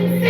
Thank you.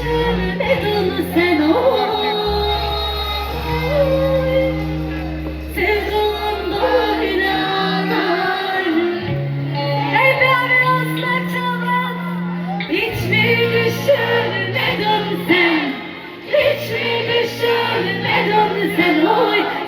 Düşürmedin sen oy Sevdan böyle ağlar Hep arasla çalan Hiç mi düşünmedin sen? Hiç mi düşünmedin sen? Oy.